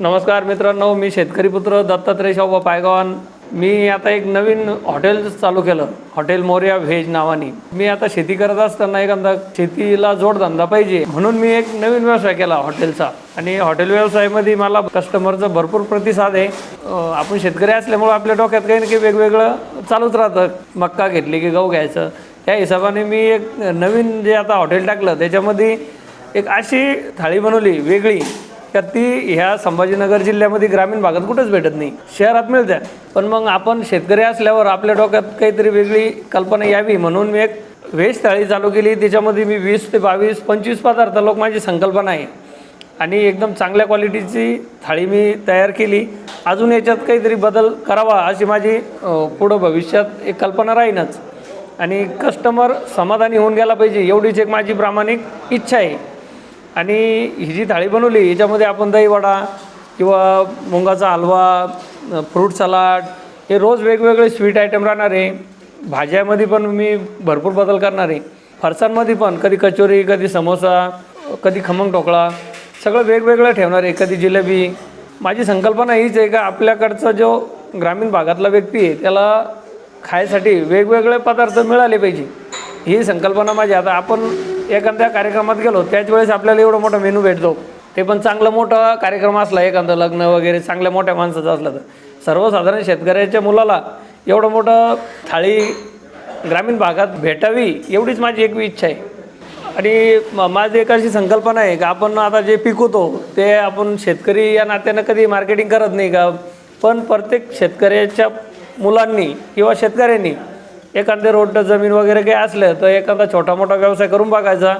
नमस्कार मित्रांनो मी शेतकरी पुत्र दत्तात्रय शाहबा पायगावान. मी आता एक नवीन हॉटेल चालू केलं हॉटेल मोर्या व्हेज नावाने. मी आता शेती करत असताना एखादा शेतीला जोडधंदा पाहिजे म्हणून मी एक नवीन व्यवसाय केला हॉटेलचा. आणि हॉटेल व्यवसायामध्ये मला कस्टमरचा भरपूर प्रतिसाद आहे. आपण शेतकरी असल्यामुळं आपल्या डोक्यात काही ना काही वेगवेगळं चालूच राहतं. मक्का घेतली की गहू घ्यायचं. त्या हिशोबाने मी एक नवीन जे आता हॉटेल टाकलं त्याच्यामध्ये एक अशी थाळी बनवली वेगळी. का ती ह्या संभाजीनगर जिल्ह्यामध्ये ग्रामीण भागात कुठंच भेटत नाही. शहरात मिळते पण मग आपण शेतकरी असल्यावर आपल्या डोक्यात काहीतरी वेगळी कल्पना यावी. म्हणून मी एक व्हेज थाळी चालू केली. त्याच्यामध्ये मी वीस ते बावीस पंचवीस पदार्थ लोक माझी संकल्पना आहे. आणि एकदम चांगल्या क्वालिटीची थाळी मी तयार केली. अजून याच्यात काहीतरी बदल करावा अशी माझी पुढं भविष्यात एक कल्पना राहीनच. आणि कस्टमर समाधानी होऊन गेला पाहिजे एवढीच एक माझी प्रामाणिक इच्छा आहे. आणि ही जी थाळी बनवली याच्यामध्ये आपण दहीवडा किंवा मुंगाचा हलवा फ्रूट सलाड हे रोज वेगवेगळे स्वीट आयटम राहणार आहे. भाज्यामध्ये पण मी भरपूर बदल करणार आहे. फरसांमध्ये पण कधी कचोरी कधी समोसा कधी खमंग ढोकळा सगळं वेगवेगळं ठेवणार आहे कधी जिलेबी. माझी संकल्पना हीच आहे का आपल्याकडचा जो ग्रामीण भागातला व्यक्ती आहे त्याला खायसाठी वेगवेगळे पदार्थ मिळाले पाहिजे. ही संकल्पना माझी आता आपण एखाद्या कार्यक्रमात गेलो त्याच वेळेस आपल्याला एवढं मोठं मेनू भेटतो. ते पण चांगलं मोठं कार्यक्रम असला एखादं लग्न वगैरे चांगल्या मोठ्या माणसाचं असलं तर. सर्वसाधारण शेतकऱ्याच्या मुलाला एवढं मोठं थाळी ग्रामीण भागात भेटावी एवढीच माझी एक इच्छा आहे. आणि माझी एक अशी संकल्पना आहे का आपण आता जे पिकवतो ते आपण शेतकरी या नात्यानं कधी मार्केटिंग करत नाही का? पण प्रत्येक शेतकऱ्याच्या मुलांनी किंवा शेतकऱ्यांनी एखादे रोड जमीन वगैरे काही असलं तर एखादा छोटा मोठा व्यवसाय करून बघायचा.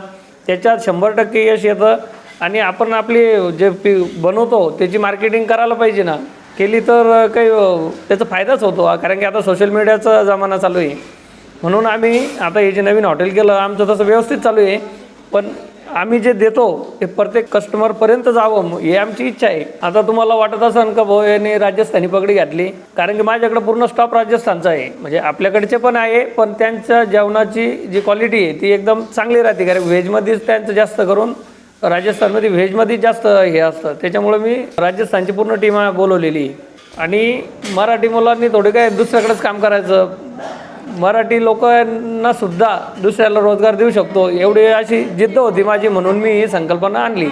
त्याच्यात शंभर टक्के यश येतं. आणि आपण आपली जे पी बनवतो त्याची मार्केटिंग करायला पाहिजे ना. केली तर काही त्याचा फायदाच होतो. कारण की आता सोशल मीडियाचा जमाना चालू आहे. म्हणून आम्ही आता हे जे नवीन हॉटेल केलं आमचं तसं व्यवस्थित चालू आहे. पण आम्ही जे देतो ते प्रत्येक कस्टमरपर्यंत जावं. हे आमची इच्छा आहे. आता तुम्हाला वाटत असेल का भाऊ याने राजस्थानी पगडी घातली. कारण की माझ्याकडे पूर्ण स्टॉप राजस्थानचा आहे. म्हणजे आपल्याकडचे पण आहे पण त्यांच्या जेवणाची जी क्वालिटी आहे ती एकदम चांगली राहते. कारण व्हेजमध्येच त्यांचं जास्त करून राजस्थानमध्ये व्हेजमध्ये जास्त हे असतं. त्याच्यामुळे मी राजस्थानची पूर्ण टीम बोलवलेली. आणि मराठी मुलांनी थोडे काय दुसऱ्याकडेच काम करायचं. मराठी लोकांना सुद्धा दुसऱ्याला रोजगार देऊ शकतो. एवढी अशी जिद्द होती माझी म्हणून मी ही संकल्पना आणली.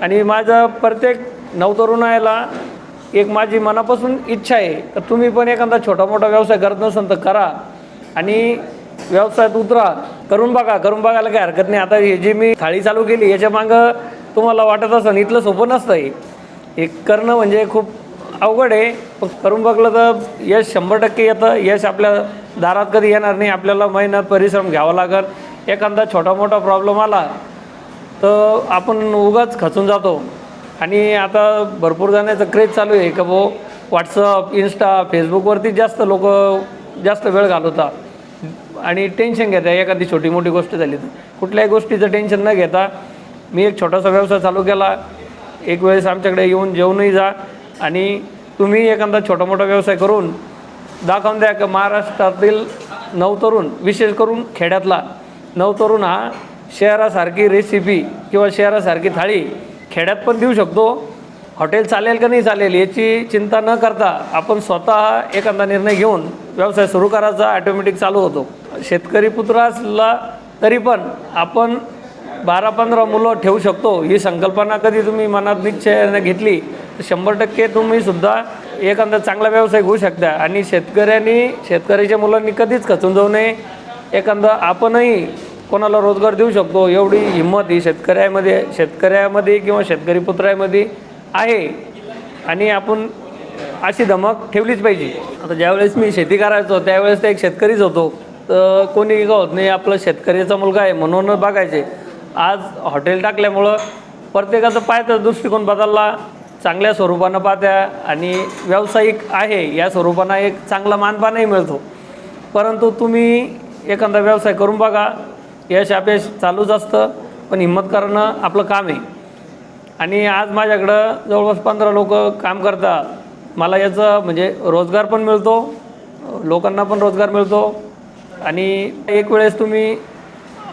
आणि माझं प्रत्येक नवतरुणाला एक माझी मनापासून इच्छा आहे. तर तुम्ही पण एखादा छोटा मोठा व्यवसाय करत नसेल तर करा. आणि व्यवसायात उतरा. करून बघा. करून बघायला काही हरकत नाही. आता हे जी मी थाळी चालू केली याच्या मागं तुम्हाला वाटत असं इथलं सोपं नसतं हे हे करणं म्हणजे खूप अवघड आहे पण करून बघलं तर यश शंभर टक्के येतं. यश आपल्या दारात कधी येणार नाही आपल्याला मेहनत परिश्रम घ्यावा लागत एखादा छोटा मोठा प्रॉब्लेम आला तर आपण उगाच खचून जातो. आणि आता भरपूर जाण्याचं क्रेज चालू आहे का भाऊ? व्हॉट्सअप इन्स्टा फेसबुकवरती जास्त लोक जास्त वेळ घालवतात. आणि टेन्शन घेता एखादी छोटी मोठी गोष्ट झाली तर. कुठल्याही गोष्टीचं टेन्शन न घेता मी एक छोटासा व्यवसाय चालू केला. एक वेळेस आमच्याकडे येऊन जेवूनही जा. आणि तुम्ही एखादा छोटा मोठा व्यवसाय करून दाखवून द्या की महाराष्ट्रातील नवतरुण विशेष करून खेड्यातला नवतरुण हा शहरासारखी रेसिपी किंवा शहरासारखी थाळी खेड्यात पण देऊ शकतो. हॉटेल चालेल का नाही चालेल याची चिंता न करता आपण स्वतः एखादा निर्णय घेऊन व्यवसाय सुरू करायचा ॲटोमॅटिक चालू होतो. शेतकरी पुत्र असला तरी पण आपण बारा पंधरा मुलं ठेवू शकतो ही संकल्पना कधी तुम्ही मनात निश्चयाने घेतली शंभर टक्के तुम्ही सुद्धा एखादा चांगला व्यवसाय होऊ शकता. आणि शेतकऱ्यांनी शेतकऱ्याच्या मुलांनी कधीच खचून जाऊ नये. एखादा आपणही कोणाला रोजगार देऊ शकतो एवढी हिंमत ही शेतकऱ्यामध्ये शेतकऱ्यामध्ये किंवा शेतकरी पुत्रामध्ये आहे. आणि आपण अशी धमक ठेवलीच पाहिजे. आता ज्यावेळेस मी शेती करायचो त्यावेळेस ते एक शेतकरीच होतो. तर कोणी का होत नाही आपलं शेतकऱ्याचा मुलगा आहे म्हणून बघायचे. आज हॉटेल टाकल्यामुळं प्रत्येकाचा पायचा दृष्टिकोन बदलला. चांगल्या स्वरूपानं पाहत्या आणि व्यावसायिक आहे या स्वरूपानं एक चांगला मानपानही मिळतो. परंतु तुम्ही एखादा व्यवसाय करून बघा यश अपयश चालूच असतं पण हिंमत करणं आपलं काम आहे. आणि आज माझ्याकडं जवळपास पंधरा लोक काम करतात मला याचं म्हणजे रोजगार पण मिळतो लोकांना पण रोजगार मिळतो. आणि एक वेळेस तुम्ही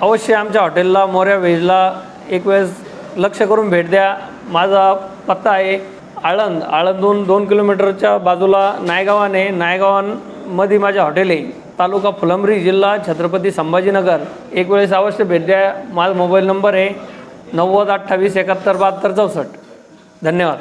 अवश्य आमच्या हॉटेलला मोऱ्या व्हेजला एक वेळेस लक्ष करून भेट द्या. माझा पत्ता आहे आळंद. आळंदहून दोन किलोमीटरच्या बाजूला नायगावान आहे. नायगावांमध्ये माझे हॉटेल आहे. तालुका फुलंब्री जिल्हा छत्रपती संभाजीनगर. एक वेळेस अवश्य भेट द्या. माझा मोबाईल नंबर आहे नव्वद अठ्ठावीस एकाहत्तर बहात्तर चौसष्ट. धन्यवाद.